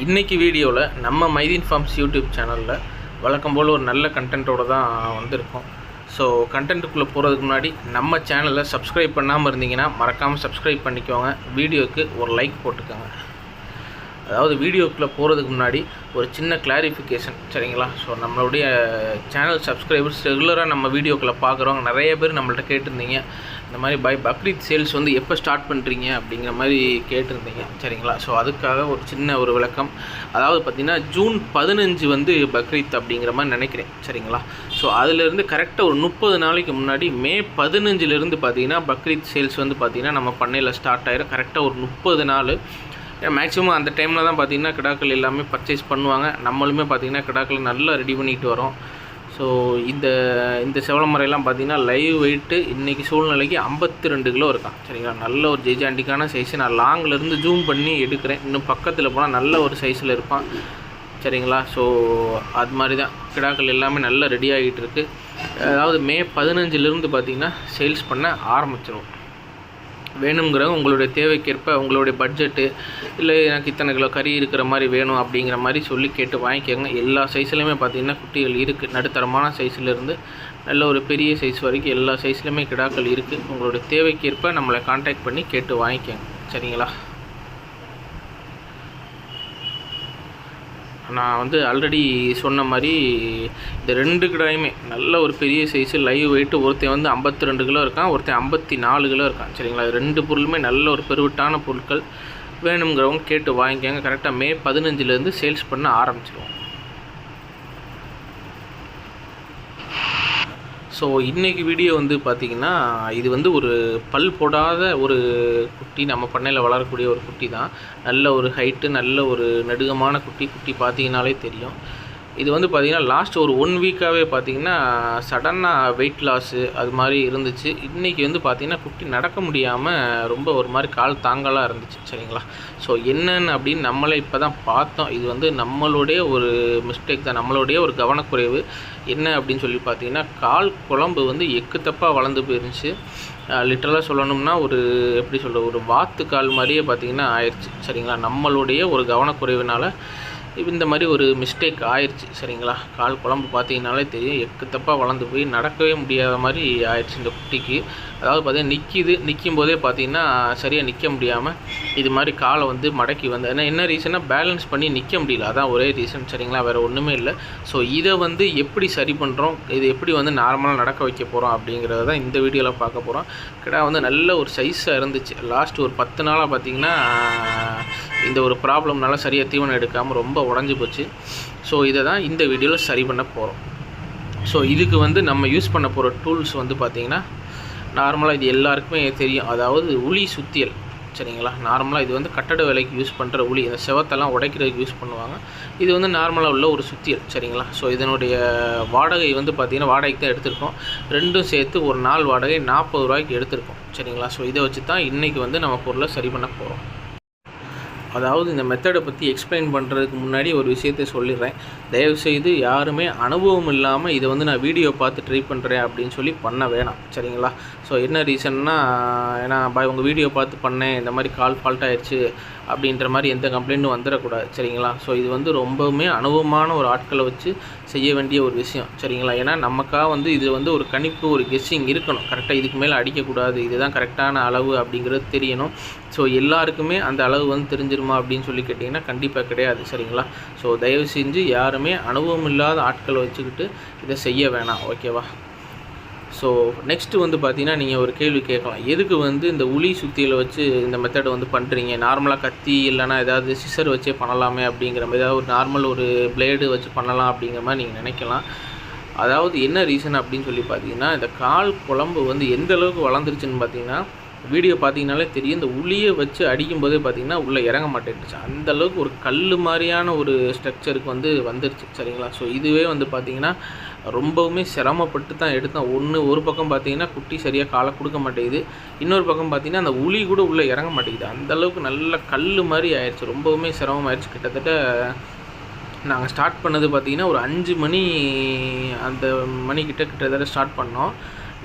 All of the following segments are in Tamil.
இன்றைக்கி வீடியோவில் நம்ம மைதீன் ஃபார்ம்ஸ் யூடியூப் சேனலில் வழக்கம் போல் ஒரு நல்ல கண்டென்ட்டோடு தான் வந்திருக்கோம். ஸோ கண்டென்ட்டுக்குள்ளே போகிறதுக்கு முன்னாடி நம்ம சேனலை சப்ஸ்கிரைப் பண்ணாமல் இருந்தீங்கன்னா மறக்காமல் சப்ஸ்கிரைப் பண்ணிக்கோங்க. வீடியோவுக்கு ஒரு லைக் போட்டுக்கோங்க. அதாவது வீடியோக்குள்ளே போகிறதுக்கு முன்னாடி ஒரு சின்ன கிளாரிஃபிகேஷன் சரிங்களா? ஸோ நம்மளுடைய சேனல் சப்ஸ்கிரைபர்ஸ் ரெகுலராக நம்ம வீடியோக்களை பார்க்குறவங்க நிறைய பேர் நம்மள்ட்ட கேட்டிருந்தீங்க. இந்த மாதிரி பை பக்ரீத் சேல்ஸ் வந்து எப்போ ஸ்டார்ட் பண்ணுறீங்க அப்படிங்கிற மாதிரி கேட்டிருந்தீங்க சரிங்களா? ஸோ அதுக்காக ஒரு சின்ன ஒரு விளக்கம். அதாவது பார்த்திங்கன்னா ஜூன் பதினஞ்சு வந்து பக்ரீத் அப்படிங்கிற மாதிரி நினைக்கிறேன் சரிங்களா? ஸோ அதிலேருந்து கரெக்டாக ஒரு முப்பது நாளைக்கு முன்னாடி மே பதினஞ்சுலேருந்து பார்த்தீங்கன்னா பக்ரீத் சேல்ஸ் வந்து பார்த்திங்கன்னா நம்ம பண்ணையில் ஸ்டார்ட் ஆகிடும் கரெக்டாக ஒரு முப்பது நாள் மேக்ஸிமம் அந்த டைமில் தான் பார்த்திங்கன்னா கிடாக்கள் எல்லாமே பர்ச்சேஸ் பண்ணுவாங்க. நம்மளுமே பார்த்திங்கன்னா கிடாக்கள் நல்லா ரெடி பண்ணிட்டு வரோம். ஸோ இந்த இந்த செவலமரையெல்லாம் பார்த்திங்கன்னா லைவ் வெயிட்டு இன்றைக்கி சூழ்நிலைக்கு ஐம்பத்தி ரெண்டு கிலோ இருக்கான். சரிங்களா? நல்ல ஒரு ஜெய்ஜாண்டிக்கான சைஸ் நான் லாங்கிலேருந்து ஜூம் பண்ணி எடுக்கிறேன். இன்னும் பக்கத்தில் போனால் நல்ல ஒரு சைஸில் இருப்பான். சரிங்களா? ஸோ அது மாதிரி தான் கிடாக்கள் எல்லாமே நல்லா ரெடி ஆகிட்டு இருக்குது அதாவது மே பதினஞ்சுலேருந்து பார்த்திங்கன்னா சேல்ஸ் பண்ண ஆரம்பிச்சிடும் வேணுங்கிறவங்க உங்களுடைய தேவைக்கேற்ப உங்களுடைய பட்ஜெட்டு இல்லை எனக்கு இத்தனை கிலோ கறி இருக்கிற மாதிரி வேணும் அப்படிங்கிற மாதிரி சொல்லி கேட்டு வாங்கிக்கோங்க. எல்லா சைஸ்லையுமே பார்த்தீங்கன்னா குட்டிகள் இருக்குது நடுத்தரமான சைஸ்லேருந்து நல்ல ஒரு பெரிய சைஸ் வரைக்கும் எல்லா சைஸ்லையுமே கிடாக்கள் இருக்குது உங்களுடைய தேவைக்கேற்ப நம்மளை காண்டாக்ட் பண்ணி கேட்டு வாங்கிக்கோங்க. சரிங்களா? நான் வந்து ஆல்ரெடி சொன்ன மாதிரி இந்த ரெண்டு கிடாயுமே நல்ல ஒரு பெரிய சைஸு லைவ் வெயிட்டு ஒருத்தன் வந்து ஐம்பத்தி ரெண்டு கிலோ இருக்கான் ஒருத்தன் ஐம்பத்தி நாலு கிலோ இருக்கான். சரிங்களா? ரெண்டு பொருளுமே நல்ல ஒரு பெருவிட்டான பொருட்கள் வேணுங்கிறவங்க கேட்டு வாங்கிக்கோங்க. கரெக்டாக மே பதினஞ்சுலேருந்து சேல்ஸ் பண்ண ஆரம்பிச்சிடுவோம் ஸோ இன்றைக்கி வீடியோ வந்து பார்த்திங்கன்னா இது வந்து ஒரு பல் போடாத ஒரு குட்டி நம்ம பண்ணையில் வளரக்கூடிய ஒரு குட்டி தான் நல்ல ஒரு ஹைட்டு நல்ல ஒரு நடுகமான குட்டி. குட்டி பார்த்தீங்கனாலே தெரியும். இது வந்து பார்த்திங்கன்னா லாஸ்ட் ஒரு ஒன் வீக்காகவே பார்த்திங்கன்னா சடனாக வெயிட் லாஸு அது மாதிரி இருந்துச்சு. இன்றைக்கி வந்து பார்த்திங்கன்னா குட்டி நடக்க முடியாமல் ரொம்ப ஒரு மாதிரி கால் தாங்கலாக இருந்துச்சு சரிங்களா? ஸோ என்னென்னு அப்படின்னு நம்மளே இப்போ தான் பார்த்தோம். இது வந்து நம்மளுடைய ஒரு மிஸ்டேக் தான். நம்மளுடைய ஒரு கவனக்குறைவு. என்ன அப்படின்னு சொல்லி பார்த்தீங்கன்னா கால் குழம்பு வந்து எக்கு தப்பாக வளர்ந்து போயிருந்துச்சு. லிட்டரலாக சொல்லணும்னா ஒரு எப்படி சொல்கிற ஒரு வாத்து கால் மாதிரியே பார்த்திங்கன்னா ஆயிடுச்சு சரிங்களா? நம்மளுடைய ஒரு கவனக்குறைவினால் இந்த மாதிரி ஒரு மிஸ்டேக் ஆயிடுச்சு சரிங்களா? கால் குழம்பு பார்த்தீங்கனாலே தெரியும். எக்கு தப்பாக வளர்ந்து போய் நடக்கவே முடியாத மாதிரி ஆயிடுச்சு இந்த குட்டிக்கு. அதாவது பார்த்தீங்கன்னா நிற்கிது நிற்கும் போதே பார்த்தீங்கன்னா சரியாக நிற்க முடியாமல் இது மாதிரி காலை வந்து மடக்கி வந்து ஏன்னா என்ன ரீசனாக பேலன்ஸ் பண்ணி நிற்க முடியல. அதான் ஒரே ரீசன் சரிங்களா? வேறு ஒன்றுமே இல்லை. ஸோ இதை வந்து எப்படி சரி பண்ணுறோம் இது எப்படி வந்து நார்மலாக நடக்க வைக்க போகிறோம் அப்படிங்கிறத தான் இந்த வீடியோவில் பார்க்க போகிறோம் கிடா வந்து நல்ல ஒரு சைஸாக இருந்துச்சு. லாஸ்ட் ஒரு பத்து நாளாக பார்த்தீங்கன்னா இந்த ஒரு ப்ராப்ளம்னால சரியாக தீவனம் எடுக்காமல் ரொம்ப உடஞ்சி போச்சு. ஸோ இதை தான் இந்த வீடியோவில் சரி பண்ண போகிறோம் ஸோ இதுக்கு வந்து நம்ம யூஸ் பண்ண போகிற டூல்ஸ் வந்து பார்த்திங்கன்னா நார்மலாக இது எல்லாருக்குமே தெரியும். அதாவது உளி சுத்தியல். சரிங்களா? நார்மலாக இது வந்து கட்டட வேலைக்கு யூஸ் பண்ணுற உளி. இந்த செவத்தெல்லாம் உடைக்கிறதுக்கு யூஸ் பண்ணுவாங்க. இது வந்து நார்மலாக உள்ள ஒரு சுத்தியல். சரிங்களா? ஸோ இதனுடைய வாடகை வந்து பார்த்திங்கன்னா வாடகைக்கு தான் எடுத்திருக்கோம். ரெண்டும் சேர்த்து ஒரு நாள் வாடகை நாற்பது ரூபாய்க்கு எடுத்திருக்கோம். சரிங்களா? ஸோ இதை வச்சு தான் இன்றைக்கி வந்து நம்ம பொருளை சரி பண்ண போகிறோம் அதாவது இந்த மெத்தடை பற்றி எக்ஸ்பிளைன் பண்ணுறதுக்கு முன்னாடி ஒரு விஷயத்தை சொல்லிடுறேன். தயவுசெய்து யாருமே அனுபவம் இல்லாமல் இதை வந்து நான் வீடியோ பார்த்து ட்ரை பண்ணுறேன் அப்படின்னு சொல்லி பண்ண வேணாம். சரிங்களா? ஸோ என்ன ரீசன்னா ஏன்னா பா உங்கள் வீடியோ பார்த்து பண்ணேன் இந்த மாதிரி கால் ஃபால்ட் ஆயிடுச்சு அப்படின்ற மாதிரி எந்த கம்ப்ளைண்ட்டும் வந்துடக்கூடாது. சரிங்களா? ஸோ இது வந்து ரொம்பவுமே அனுபவமான ஒரு ஆட்களை வச்சு செய்ய வேண்டிய ஒரு விஷயம். சரிங்களா? ஏன்னா நமக்காக வந்து இது வந்து ஒரு கணிப்பு ஒரு கெஸ்ஸிங் இருக்கணும். கரெக்டாக இதுக்கு மேலே அடிக்கக்கூடாது. இதுதான் கரெக்டான அளவு அப்படிங்கிறது தெரியணும். ஸோ எல்லாருக்குமே அந்த அளவு வந்து தெரிஞ்சிருமா அப்படின்னு சொல்லி கேட்டிங்கன்னா கண்டிப்பாக கிடையாது சரிங்களா? ஸோ தயவு செஞ்சு யாருமே அனுபவம் இல்லாத ஆட்களை வச்சுக்கிட்டு இதை செய்ய வேணாம் ஓகேவா ஸோ நெக்ஸ்ட்டு வந்து பார்த்தீங்கன்னா நீங்கள் ஒரு கேள்வி கேட்கலாம். எதுக்கு வந்து இந்த உளி சுத்தியில் வச்சு இந்த மெத்தடை வந்து பண்ணுறீங்க நார்மலாக கத்தி இல்லைனா ஏதாவது சிசர் வச்சே பண்ணலாமே அப்படிங்கிற மாதிரி ஏதாவது ஒரு நார்மல் ஒரு பிளேடு வச்சு பண்ணலாம் அப்படிங்கிற மாதிரி நீங்கள் நினைக்கலாம். அதாவது என்ன ரீசன் அப்படின்னு சொல்லி பார்த்தீங்கன்னா இந்த கால் குழம்பு வந்து எந்த அளவுக்கு வளர்ந்துருச்சுன்னு பார்த்தீங்கன்னா வீடியோ பார்த்தீங்கனாலே தெரியும். இந்த உளியை வச்சு அடிக்கும் போதே பார்த்தீங்கன்னா உள்ளே இறங்க மாட்டேன்டுச்சு அந்த அளவுக்கு ஒரு கல் மாதிரியான ஒரு ஸ்ட்ரக்சருக்கு வந்து வந்துருச்சு. சரிங்களா? ஸோ இதுவே வந்து பார்த்தீங்கன்னா ரொம்பவுமே சிரமப்பட்டு தான் எடுத்தேன். ஒன்று ஒரு பக்கம் பார்த்தீங்கன்னா குட்டி சரியாக காலை கொடுக்க மாட்டேங்குது. இன்னொரு பக்கம் பார்த்தீங்கன்னா அந்த உளி கூட உள்ளே இறங்க மாட்டேங்குது. அந்தளவுக்கு நல்ல கல் மாதிரி ஆயிடுச்சு ரொம்பவுமே சிரமமாயிடுச்சு கிட்டத்தட்ட நாங்கள் ஸ்டார்ட் பண்ணது பார்த்திங்கன்னா ஒரு அஞ்சு மணி அந்த மணிக்கிட்ட கிட்டத்தட்ட ஸ்டார்ட் பண்ணோம்.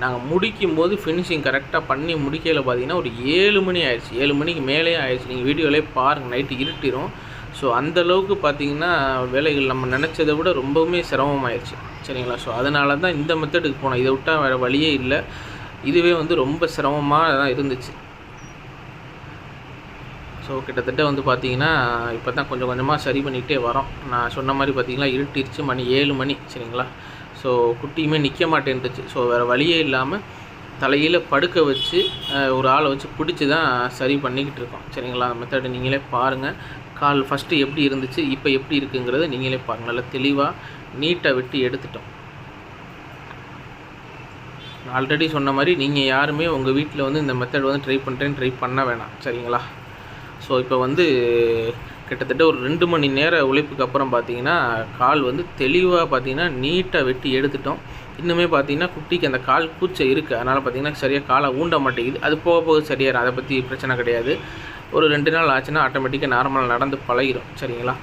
நாங்கள் முடிக்கும் போது ஃபினிஷிங் கரெக்டாக பண்ணி முடிக்கையில் பார்த்தீங்கன்னா ஒரு ஏழு மணி ஆயிடுச்சு. ஏழு மணிக்கு மேலே ஆயிடுச்சு. நீங்கள் வீடியோலே பாருங்கள் நைட்டு இருட்டிடும் ஸோ அந்தளவுக்கு பார்த்தீங்கன்னா வேலைகள் நம்ம நினச்சதை விட ரொம்பவுமே சிரமமாயிருச்சு. சரிங்களா? ஸோ அதனால தான் இந்த மெத்தடுக்கு போனோம். இதை விட்டால் வேறு வழியே இல்லை. இதுவே வந்து ரொம்ப சிரமமாக தான் இருந்துச்சு. ஸோ கிட்டத்தட்ட வந்து பார்த்தீங்கன்னா இப்போ தான் கொஞ்சம் கொஞ்சமாக சரி பண்ணிக்கிட்டே வரோம். நான் சொன்ன மாதிரி பார்த்தீங்கன்னா இருட்டிருச்சு. மணி ஏழு மணி. சரிங்களா? ஸோ குட்டியுமே நிற்க மாட்டேன்ட்டுச்சு ஸோ வேறு வழியே இல்லாமல் தலையில் படுக்க வச்சு ஒரு ஆளை வச்சு பிடிச்சி தான் சரி பண்ணிக்கிட்டு இருக்கோம். சரிங்களா? அந்த மெத்தடு நீங்களே பாருங்கள் கால் ஃபஸ்ட்டு எப்படி இருந்துச்சு இப்போ எப்படி இருக்குங்கிறத நீங்களே பாருங்கள் நல்லா தெளிவாக நீட்டாக வெட்டி எடுத்துட்டோம். ஆல்ரெடி சொன்ன மாதிரி நீங்கள் யாருமே உங்கள் வீட்டில் வந்து இந்த மெத்தட் வந்து ட்ரை பண்ணுறேன்னு ட்ரை பண்ண வேணாம். சரிங்களா? ஸோ இப்போ வந்து கிட்டத்தட்ட ஒரு ரெண்டு மணி நேர உழைப்புக்கு அப்புறம் பார்த்தீங்கன்னா கால் வந்து தெளிவாக பார்த்தீங்கன்னா நீட்டாக வெட்டி எடுத்துட்டோம். இன்னுமே பார்த்தீங்கன்னா குட்டிக்கு அந்த கால் கூச்சம் இருக்குது அதனால் பார்த்தீங்கன்னா சரியாக காலை ஊண்ட மாட்டேங்குது. அது போக போக சரியாயிரும். அதை பற்றி பிரச்சனை கிடையாது. ஒரு ரெண்டு நாள் ஆச்சுன்னா ஆட்டோமேட்டிக்காக நார்மலாக நடந்து பழகிடும் சரிங்களா?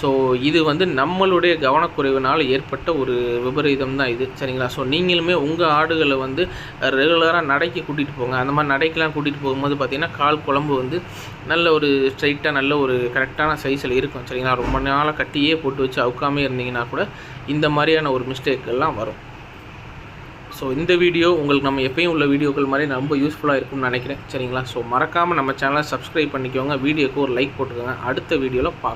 ஸோ இது வந்து நம்மளுடைய கவனக்குறைவினால் ஏற்பட்ட ஒரு விபரீதம் தான் இது. சரிங்களா? ஸோ நீங்களுமே உங்கள் ஆடுகளை வந்து ரெகுலராக நடைக்கு கூட்டிகிட்டு போங்க. அந்த மாதிரி நடைக்கெலாம் கூட்டிகிட்டு போகும்போது பார்த்தீங்கன்னா கால் குழம்பு வந்து நல்ல ஒரு ஸ்ட்ரைட்டாக நல்ல ஒரு கரெக்டான சைஸில் இருக்கும். சரிங்களா? ரொம்ப நாளாக கட்டியே போட்டு வச்சு அவுக்காமே இருந்தீங்கன்னா கூட இந்த மாதிரியான ஒரு மிஸ்டேக்கெல்லாம் வரும். ஸோ இந்த வீடியோ உங்களுக்கு நம்ம எப்பயும் உள்ள வீடியோக்கள் மாதிரி ரொம்ப யூஸ்ஃபுல்லாக இருக்கும்னு நினைக்கிறேன். சரிங்களா? ஸோ மறக்காமல் நம்ம சேனலை சப்ஸ்கிரைப் பண்ணிக்கோங்க. வீடியோக்கு ஒரு லைக் போட்டுக்கோங்க. அடுத்த வீடியோவில் பார்க்கலாம்